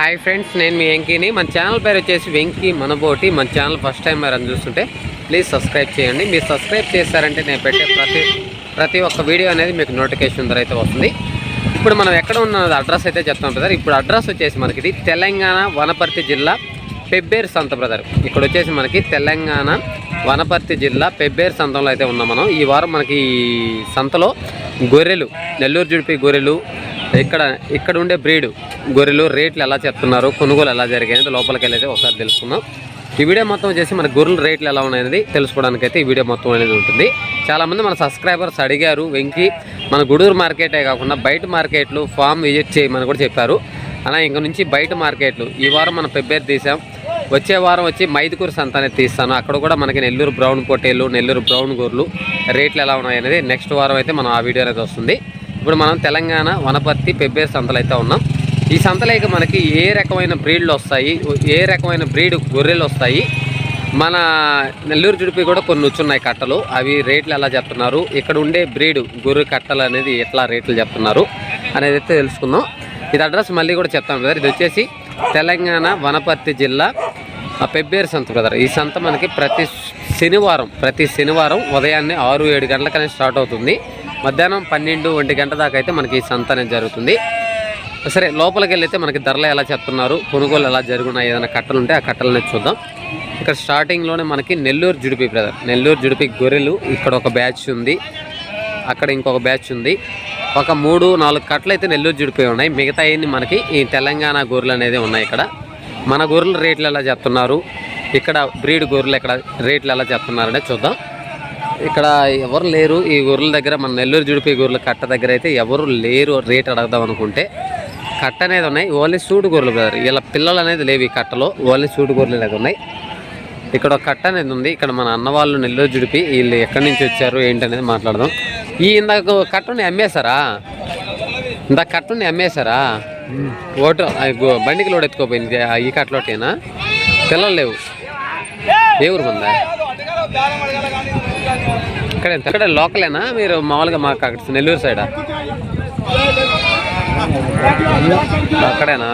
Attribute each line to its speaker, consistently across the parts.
Speaker 1: Hi friends నేను మీ వెంకీని. మన channel పేరు వచ్చేసి వెంకీ మనబోటి. మన ఛానల్ ఫస్ట్ టైం మీరు చూస్తుంటే ప్లీజ్ సబ్స్క్రైబ్ చేయండి. మీరు సబ్స్క్రైబ్ చేశారంటే నేను పెట్టే ప్రతి ప్రతి ఒక్క వీడియో అనేది మీకు నోటిఫికేషన్ ద్వారా అయితే వస్తుంది. ఇప్పుడు మనం ఎక్కడ ఉన్న అడ్రస్ అయితే చెప్తాం బ్రదర్. ఇప్పుడు అడ్రస్ వచ్చేసి మనకి ఇది తెలంగాణ వనపర్తి జిల్లా పెబ్బేరు సంత బ్రదర్. ఇక్కడ వచ్చేసి మనకి తెలంగాణ వనపర్తి జిల్లా పెబ్బేరు సంతంలో అయితే ఉన్నాం మనం. ఈ వారం మనకి సంతలో గొర్రెలు నెల్లూరు జుడిపి గొర్రెలు ఇక్కడ ఇక్కడ ఉండే బ్రీడ్ గొర్రెలు రేట్లు ఎలా చెప్తున్నారు కొనుగోలు ఎలా జరిగాయి లోపలికి వెళ్ళైతే ఒకసారి తెలుసుకుందాం. ఈ వీడియో మొత్తం వచ్చేసి మన గొర్రెల రేట్లు ఎలా ఉన్నాయనేది తెలుసుకోవడానికి అయితే ఈ వీడియో మొత్తం అనేది ఉంటుంది. చాలామంది మన సబ్స్క్రైబర్స్ అడిగారు వెంకి మన గుడూరు మార్కెటే కాకుండా బయట మార్కెట్లు ఫామ్ విజిట్ చేయమని కూడా చెప్పారు. అలా ఇంక నుంచి బయట మార్కెట్లు ఈ వారం మనం పెబ్బేరు తీసాం వచ్చే వారం వచ్చి మైదుకూరు సంత అనేది తీస్తాను. అక్కడ కూడా మనకి నెల్లూరు బ్రౌన్ పొట్టేలు నెల్లూరు బ్రౌన్ గొర్రెలు రేట్లు ఎలా ఉన్నాయి అనేది నెక్స్ట్ వారం అయితే మనం ఆ వీడియో అనేది వస్తుంది. ఇప్పుడు మనం తెలంగాణ వనపర్తి పెబ్బేరు సంతలు అయితే ఉన్నాం. ఈ సంతలోకి మనకి ఏ రకమైన బ్రీడ్లు వస్తాయి? ఏ రకమైన బ్రీడ్ గొర్రెలు వస్తాయి? మన నెల్లూరు జుడిపి కూడా కొన్ని వచ్చున్నాయి కట్టలు. అవి రేట్లు ఎలా చెప్తున్నారు? ఇక్కడ ఉండే బ్రీడ్ గొర్రె కట్టలు అనేది ఎట్లా రేట్లు చెప్తున్నారు? అనేది అయితే తెలుసుకుందాం. ఇది అడ్రస్ మళ్ళీ కూడా చెప్తాను బ్రదర్. ఇది వచ్చేసి తెలంగాణ వనపర్తి జిల్లా పెబ్బేరు సంత బ్రదర్. ఈ సంత మనకి ప్రతి శనివారం ప్రతి శనివారం ఉదయాన్నే ఆరు ఏడు గంటలకనే స్టార్ట్ అవుతుంది. మధ్యాహ్నం పన్నెండు ఒంటి గంట దాకా అయితే మనకి ఈ సంత అనేది జరుగుతుంది. సరే లోపలికి వెళ్ళైతే మనకి ధరలు ఎలా చెప్తున్నారు కొనుగోలు ఎలా జరుగున్నాయి ఏదైనా కట్టలు ఉంటే ఆ కట్టలనే చూద్దాం. ఇక్కడ స్టార్టింగ్లోనే మనకి నెల్లూరు జుడిపి బ్రదర్ నెల్లూరు జుడిపి గొర్రెలు ఇక్కడ ఒక బ్యాచ్ ఉంది. అక్కడ ఇంకొక బ్యాచ్ ఉంది. ఒక మూడు నాలుగు కట్టలు అయితే నెల్లూరు జుడిపోయి ఉన్నాయి. మిగతా మనకి ఈ తెలంగాణ గొర్రెలు అనేది ఉన్నాయి ఇక్కడ. మన గొర్రెల రేట్లు ఎలా చెప్తున్నారు ఇక్కడ బ్రీడ్ గొర్రెలు ఇక్కడ రేట్లు ఎలా చెప్తున్నారనే చూద్దాం. ఇక్కడ ఎవరు లేరు. ఈ గొర్రెల దగ్గర మన నెల్లూరు జుడిపి గొర్రెల కట్ట దగ్గర అయితే ఎవరు లేరు రేట్ అడగదాం అనుకుంటే. కట్ట అనేది ఉన్నాయి. ఓన్లీ సూడు గొర్రెలు బ్రదర్. ఇలా పిల్లలు అనేది లేవు ఈ కట్టలో. ఓన్లీ సూడు గొర్రెలు అనేది ఉన్నాయి. ఇక్కడ ఒక కట్ట అనేది ఉంది. ఇక్కడ మన అన్న వాళ్ళు నెల్లూరు జుడిపి వీళ్ళు ఎక్కడి నుంచి వచ్చారు ఏంటనేది మాట్లాడదాం. ఈ ఇందాక కట్టని అమ్మేశారా? ఇందాక కట్టని అమ్మేశారా? ఓటు బండికి లోడ్ ఎత్తుకోపోయింది. ఆ ఈ కట్టలోటేనా? పిల్లలు లేవు. ఏ ఊరు మందా? ఇక్కడ ఇక్కడ లోకలేనా? మీరు మామూలుగా మాకు అక్కడ నెల్లూరు సైడా? అక్కడేనా?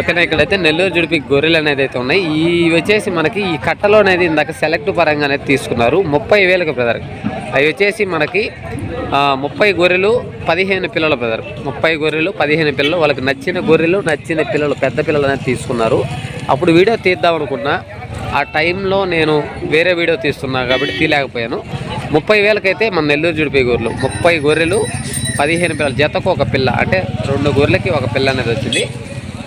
Speaker 1: ఓకేనా ఇక్కడైతే నెల్లూరు జుడిపి గొర్రెలు అనేది అయితే ఉన్నాయి. ఇవి వచ్చేసి మనకి ఈ కట్టలో అనేది ఇందాక సెలెక్ట్ పరంగా అనేది తీసుకున్నారు. ముప్పై వేలకు బ్రదర్ అవి వచ్చేసి మనకి ముప్పై గొర్రెలు పదిహేను పిల్లలు బ్రదర్ ముప్పై గొర్రెలు పదిహేను పిల్లలు వాళ్ళకి నచ్చిన గొర్రెలు నచ్చిన పిల్లలు పెద్ద పిల్లలు అనేది తీసుకున్నారు. అప్పుడు వీడియో తీద్దాం అనుకున్నా. ఆ టైంలో నేను వేరే వీడియో తీస్తున్నా కాబట్టి తీయలేకపోయాను. ముప్పై వేలకైతే మన నెల్లూరు జుడిపి గొర్రెలు ముప్పై గొర్రెలు పదిహేను పిల్లలు జతకు ఒక పిల్ల అంటే రెండు గొర్రెలకి ఒక పిల్ల అనేది వచ్చింది.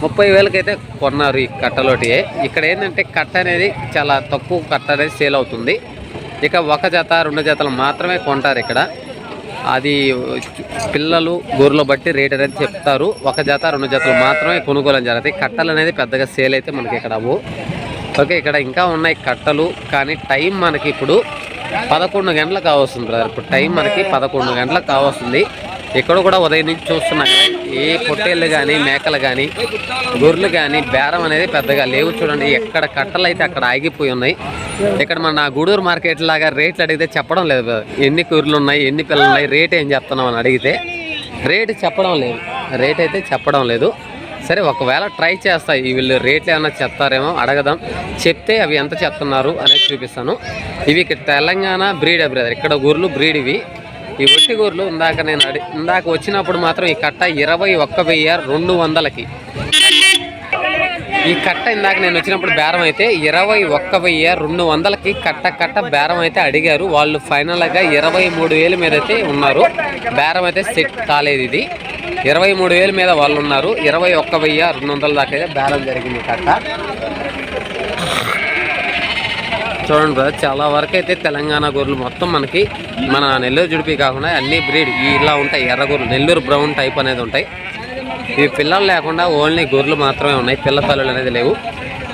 Speaker 1: ముప్పై వేలకైతే కొన్నారు ఈ కట్టలోటి. ఇక్కడ ఏంటంటే కట్ట అనేది చాలా తక్కువ కట్ట అనేది సేల్ అవుతుంది. ఇక ఒక జత రెండు జతలు మాత్రమే కొంటారు ఇక్కడ. అది పిల్లలు గొర్రెలు బట్టి రేట్ అనేది చెప్తారు. ఒక జత రెండు జతలు మాత్రమే కొనుగోలు జరుగుతాయి కట్టలు అనేది పెద్దగా సేల్ అయితే మనకి ఇక్కడ అవ్వు ఓకే ఇక్కడ ఇంకా ఉన్నాయి కట్టలు కానీ టైం మనకి ఇప్పుడు పదకొండు గంటలకు కావస్తుంది బ్రదర్. ఇప్పుడు టైం మనకి పదకొండు గంటలకు కావస్తుంది. ఇక్కడ కూడా ఉదయం నుంచి చూస్తున్నా ఏ పొట్టేళ్ళు కానీ మేకలు కానీ గొర్రెలు కానీ బేరం అనేది పెద్దగా లేవు చూడండి. ఎక్కడ కట్టలు అయితే అక్కడ ఆగిపోయి ఉన్నాయి. ఇక్కడ మన గూడూరు మార్కెట్ లాగా రేట్లు అడిగితే చెప్పడం లేదు ఎన్ని గొర్రెలు ఉన్నాయి ఎన్ని పిల్లలు ఉన్నాయి రేట్ ఏం చెప్తున్నాం అని అడిగితే రేటు చెప్పడం లేదు. రేట్ అయితే చెప్పడం లేదు. సరే ఒకవేళ ట్రై చేస్తాయి వీళ్ళు రేట్లు ఏమైనా చెప్తారేమో అడగదాం. చెప్తే అవి ఎంత చెప్తున్నారు అనేది చూపిస్తాను. ఇవి ఇక్కడ తెలంగాణ బ్రీడ్ బ్రదర్. ఇక్కడ గొర్రెలు బ్రీడ్ ఇవి. ఈ ఒట్టి ఇందాక నేను అడి ఇందాక వచ్చినప్పుడు మాత్రం ఈ కట్ట ఇరవై ఒక్క వెయ్యి రెండు వందలకి. ఈ కట్ట ఇందాక నేను వచ్చినప్పుడు బేరం అయితే ఇరవై ఒక్క వెయ్యి రెండు వందలకి కట్ట కట్ట బేరం అయితే అడిగారు. వాళ్ళు ఫైనల్గా ఇరవై మూడు వేల మీద అయితే ఉన్నారు. బేరం అయితే సెట్ కాలేదు ఇది. ఇరవై మూడు వేల మీద వాళ్ళు ఉన్నారు. ఇరవై ఒక్క వెయ్యి రెండు వందల దాకా అయితే బేరం జరిగింది ఈ కట్ట. చూడండి బ్రదర్ చాలా వరకు అయితే తెలంగాణ గొర్రెలు మొత్తం మనకి మన నెల్లూరు జుడిపి కాకుండా అన్ని బ్రీడ్ ఇలా ఉంటాయి ఎర్ర గొర్రెలు నెల్లూరు బ్రౌన్ టైప్ అనేది ఉంటాయి. ఇవి పిల్లలు లేకుండా ఓన్లీ గొర్రెలు మాత్రమే ఉన్నాయి పిల్ల తల్లులు అనేది లేవు.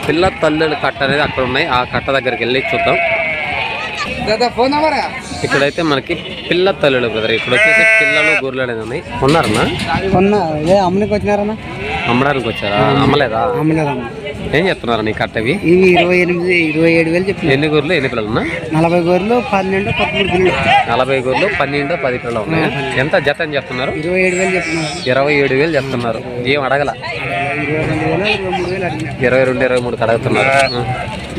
Speaker 1: పిల్ల తల్లుల కట్ట అనేది అక్కడ ఉన్నాయి ఆ కట్ట దగ్గరికి వెళ్ళి చూద్దాం. ఇక్కడైతే మనకి పిల్ల తల్లులు బ్రదర్ ఇక్కడ వచ్చేసి పిల్లలు గొర్రెలు అనేది ఉన్నాయి. ఉన్నారన్నా? అమ్మడానికి వచ్చారా? అమ్మలేదా?
Speaker 2: అమ్మలేదమ్మ.
Speaker 1: ఏం చెప్తున్నారు నీ కట్టవి?
Speaker 2: ఇవి ఇరవై ఎనిమిది ఇరవై ఏడు వేలు చెప్పిన
Speaker 1: ఎన్ని గొర్రెలు ఎన్ని పిల్లలు ఉన్నా?
Speaker 2: నలభై గోర్లు పన్నెండు పదమూడు పిల్లలు.
Speaker 1: నలభై గొర్రెలు పన్నెండు పది పిల్లలు ఉన్నాయి. ఎంత జత అని చెప్తున్నారు?
Speaker 2: ఇరవై ఏడు వేలు చెప్పినారు.
Speaker 1: ఇరవై ఏడు వేలు చెప్తున్నారు. ఏం అడగల?
Speaker 2: ఇరవై రెండు ఇరవై మూడు
Speaker 1: అడుగుతున్నారు.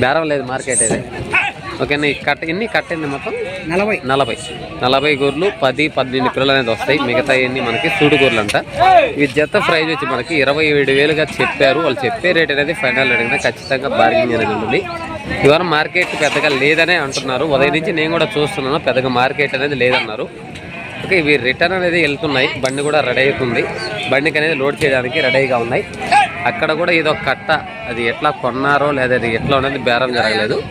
Speaker 1: బేరం లేదు మార్కెట్ ఇది. ఓకేనా ఈ కట్ట ఎన్ని కట్టింది మొత్తం?
Speaker 2: నలభై.
Speaker 1: నలభై. నలభై గొర్రెలు పది పద్దెనిమిది పిల్లలు అనేది వస్తాయి. మిగతా అన్ని మనకి సూడు గొర్రెలు అంట ఈ జత ప్రైజ్ వచ్చి మనకి ఇరవై ఏడు వేలుగా చెప్పారు. వాళ్ళు చెప్పే రేట్ అనేది ఫైనల్ అడిగినా ఖచ్చితంగా బార్గెనింగ్ అనేది ఉంటుంది. ఇవాళ మార్కెట్ పెద్దగా లేదనే అంటున్నారు. ఉదయం నుంచి నేను కూడా చూస్తున్నాను. పెద్దగా మార్కెట్ అనేది లేదన్నారు. ఓకే ఇవి రిటర్న్ అనేది వెళ్తున్నాయి. బండి కూడా రెడీ అవుతుంది. బండికి అనేది లోడ్ చేయడానికి రెడీగా ఉన్నాయి. అక్కడ కూడా ఏదో కట్ట. అది ఎట్లా కొన్నారో లేదా అది ఎట్లా ఉన్నది బేరం జరగలేదు.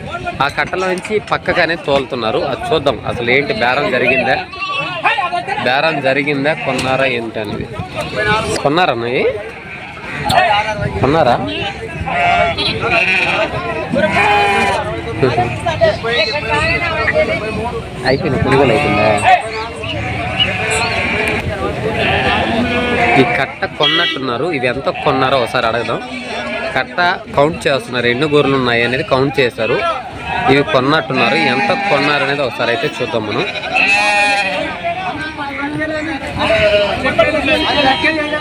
Speaker 1: ఆ కట్టలో నుంచి పక్కగానే తోలుతున్నారు. అది చూద్దాం అసలు ఏంటి బేరం జరిగిందా? బేరం జరిగిందా కొన్నారా ఏంటి అనేది. కొన్నారా నువ్వు కొన్నారా? అయిపోయింది కొనుగోలు అయిపోయిందా? ఈ కట్ట కొన్నట్టున్నారు. ఇవి ఎంత కొన్నారో ఒకసారి అడగదాం. కట్ట కౌంట్ చేస్తున్నారు. ఎన్ని గొర్రెలు ఉన్నాయి అనేది కౌంట్ చేశారు. ఇవి కొన్నట్టున్నారు. ఎంత కొన్నారు అనేది ఒకసారి అయితే చూద్దాం మనం.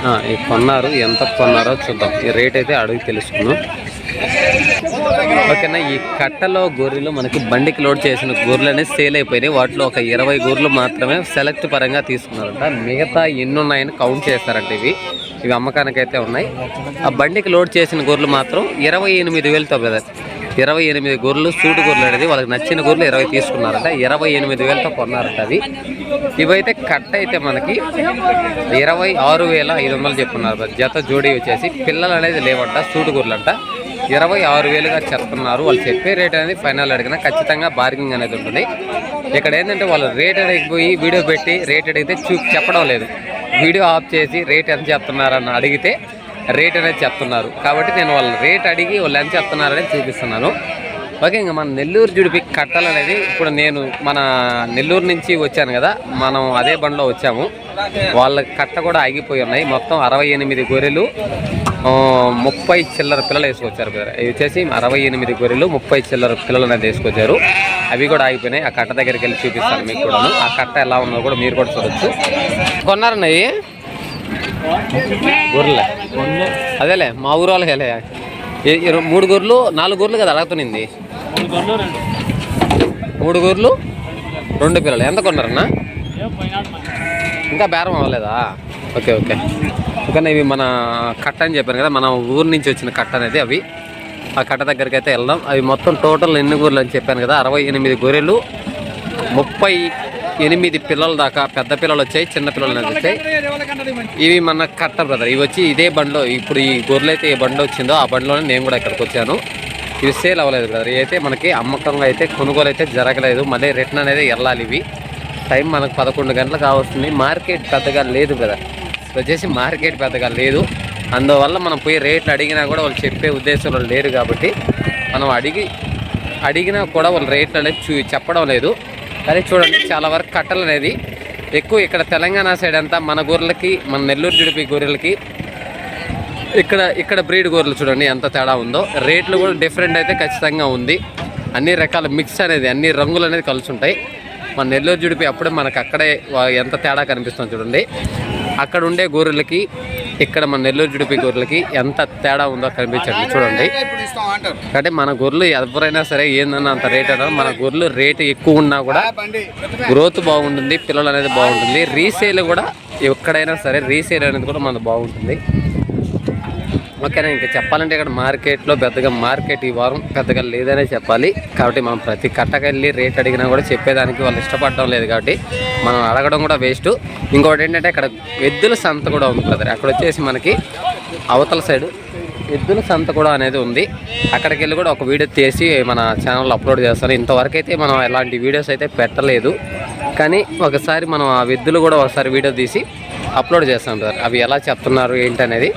Speaker 1: ఆ, ఇవి కొన్నారు. ఎంత కొన్నారో చూద్దాం. ఈ రేట్ అయితే అడిగి తెలుసుకుందాం. ఓకేనా ఈ కట్టలో గొర్రెలు మనకి బండికి లోడ్ చేసిన గొర్రెలు అనేది సేల్ అయిపోయినాయి. వాటిలో ఒక ఇరవై గొర్రెలు మాత్రమే సెలెక్ట్ పరంగా తీసుకున్నారంట. మిగతా ఎన్ని ఉన్నాయని కౌంట్ చేస్తారంట ఇవి. ఇవి అమ్మకానికి అయితే ఉన్నాయి. ఆ బండికి లోడ్ చేసిన గొర్రెలు మాత్రం ఇరవై ఎనిమిది వేలతో బ్రదర్. ఇరవై ఎనిమిది గొర్రెలు సూటు గొర్రెలు అనేది వాళ్ళకి నచ్చిన గొర్రెలు ఇరవై తీసుకున్నారంట. ఇరవై ఎనిమిది వేలతో కొన్నారంట అవి. ఇవైతే కట్ట అయితే మనకి ఇరవై ఆరు వేల ఐదు వందలు చెప్పున్నారు జత జోడీ వచ్చేసి పిల్లలు అనేది లేవంట సూటు గొర్రెలు ఇరవై ఆరు వేలుగా చెప్తున్నారు. వాళ్ళు చెప్పే రేట్ అనేది ఫైనల్ అడిగినా ఖచ్చితంగా బార్గింగ్ అనేది ఉంటుంది. ఇక్కడ ఏంటంటే వాళ్ళు రేట్ అడిగిపోయి వీడియో పెట్టి రేట్ అడిగితే చూ చెప్పడం లేదు. వీడియో ఆఫ్ చేసి రేట్ ఎంత చెప్తున్నారని అడిగితే రేట్ అనేది చెప్తున్నారు. కాబట్టి నేను వాళ్ళ రేట్ అడిగి వాళ్ళు ఎంత చెప్తున్నారని చూపిస్తున్నాను. ఓకే ఇంకా మన నెల్లూరు జుడిపి కట్టలు అనేది ఇప్పుడు నేను మన నెల్లూరు నుంచి వచ్చాను కదా మనం అదే బండిలో వచ్చాము. వాళ్ళ కట్ట కూడా ఆగిపోయి ఉన్నాయి. మొత్తం అరవై ఎనిమిది గొర్రెలు ముప్పై చిల్లర పిల్లలు వేసుకొచ్చారు బ్రదర్. ఇవి వచ్చేసి అరవై ఎనిమిది గొర్రెలు ముప్పై చిల్లర పిల్లలు అనేది వేసుకొచ్చారు. అవి కూడా ఆగిపోయినాయి. ఆ కట్ట దగ్గరికి వెళ్ళి చూపిస్తాను మీకు కూడా ఆ కట్ట ఎలా ఉందో కూడా మీరు కూడా చూడొచ్చు. కొన్నారన్నయ్యి గొర్రెలే? అదేలే మా ఊరు వాళ్ళకేలే మూడు గొర్రెలు నాలుగు గొర్రెలు కదా అడుగుతునింది మూడు గొర్రెలు రెండు పిల్లలు. ఎంత కొన్నారన్నా? ఇంకా బేరం అవ్వలేదా? Okay okay. ఓకే ఇవి మన కట్ట అని చెప్పాను కదా మన ఊరు నుంచి వచ్చిన కట్ట అనేది అవి. ఆ కట్ట దగ్గరికి అయితే వెళ్దాం. అవి మొత్తం టోటల్ ఎన్ని గొర్రెలు అని చెప్పాను కదా అరవై ఎనిమిది గొర్రెలు ముప్పై ఎనిమిది పిల్లల దాకా పెద్ద పిల్లలు వచ్చాయి చిన్న పిల్లలు అనేది వచ్చాయి. ఇవి మన కట్ట బ్రదర్ ఇవి వచ్చి ఇదే బండిలో ఇప్పుడు ఈ గొర్రెలు అయితే ఏ బండి వచ్చిందో ఆ బండిలోనే నేను కూడా ఇక్కడికి వచ్చాను. ఇవి సేల్ అవ్వలేదు బ్రదర్. ఇవి అయితే మనకి అమ్మకంగా అయితే కొనుగోలు అయితే జరగలేదు. మళ్ళీ రిటర్న్ అనేది వెళ్ళాలి ఇవి. టైం మనకు పదకొండు గంటలకు కావస్తుంది. మార్కెట్ పెద్దగా లేదు బ్రదర్. వచ్చేసి మార్కెట్ పెద్దగా లేదు. అందువల్ల మనం పోయి రేట్లు అడిగినా కూడా వాళ్ళు చెప్పే ఉద్దేశంలో లేరు కాబట్టి మనం అడిగి అడిగినా కూడా వాళ్ళు రేట్లు అనేది చూ చెప్పడం లేదు. కానీ చూడండి చాలా వరకు కట్టలు అనేది ఎక్కువ ఇక్కడ తెలంగాణ సైడ్ అంతా మన గొర్రెలకి మన నెల్లూరు జుడిపి గొర్రెలకి ఇక్కడ ఇక్కడ బ్రీడ్ గొర్రెలు చూడండి ఎంత తేడా ఉందో. రేట్లు కూడా డిఫరెంట్ అయితే ఖచ్చితంగా ఉంది. అన్ని రకాల మిక్స్ అనేది అన్ని రంగులు అనేది కలుసుంటాయి. మన నెల్లూరు జుడిపి అప్పుడే మనకు అక్కడే ఎంత తేడా కనిపిస్తుంది చూడండి. అక్కడ ఉండే గొర్రెలకి ఇక్కడ మన నెల్లూరు జుడిపి గొర్రెలకి ఎంత తేడా ఉందో కనిపించండి చూడండి. అంటే మన గొర్రెలు ఎవరైనా సరే ఏందన్నా అంత రేట్ అన్నారు మన గొర్రెలు రేటు ఎక్కువ ఉన్నా కూడా గ్రోత్ బాగుంటుంది పిల్లలు అనేది బాగుంటుంది. రీసేల్ కూడా ఎక్కడైనా సరే రీసేల్ అనేది కూడా మనకు బాగుంటుంది. ఓకేనా? ఇంకా చెప్పాలంటే ఇక్కడ మార్కెట్లో పెద్దగా మార్కెట్ ఈ వారం పెద్దగా లేదనే చెప్పాలి. కాబట్టి మనం ప్రతి కట్టకెళ్ళి రేట్ అడిగినా కూడా చెప్పేదానికి వాళ్ళు ఇష్టపడడం లేదు కాబట్టి మనం అడగడం కూడా వేస్ట్. ఇంకోటి ఏంటంటే ఇక్కడ ఎద్దుల సంత కూడా ఉంది బ్రదర్. అక్కడ వచ్చేసి మనకి అవతల సైడ్ ఎద్దుల సంత కూడా అనేది ఉంది. అక్కడికి వెళ్ళి కూడా ఒక వీడియో తీసి మన ఛానల్లో అప్లోడ్ చేస్తాను. ఇంతవరకు అయితే మనం ఎలాంటి వీడియోస్ అయితే పెట్టలేదు. కానీ ఒకసారి మనం ఆ ఎద్దులు కూడా ఒకసారి వీడియో తీసి అప్లోడ్ చేస్తాం బ్రదర్ అవి ఎలా చెప్తున్నారు ఏంటి అనేది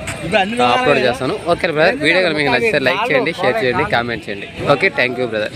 Speaker 1: అప్లోడ్ చేస్తాను. Okay brother. వీడియో మీకు నచ్చితే లైక్ చేయండి షేర్ చేయండి కామెంట్ చేయండి. Okay thank you brother.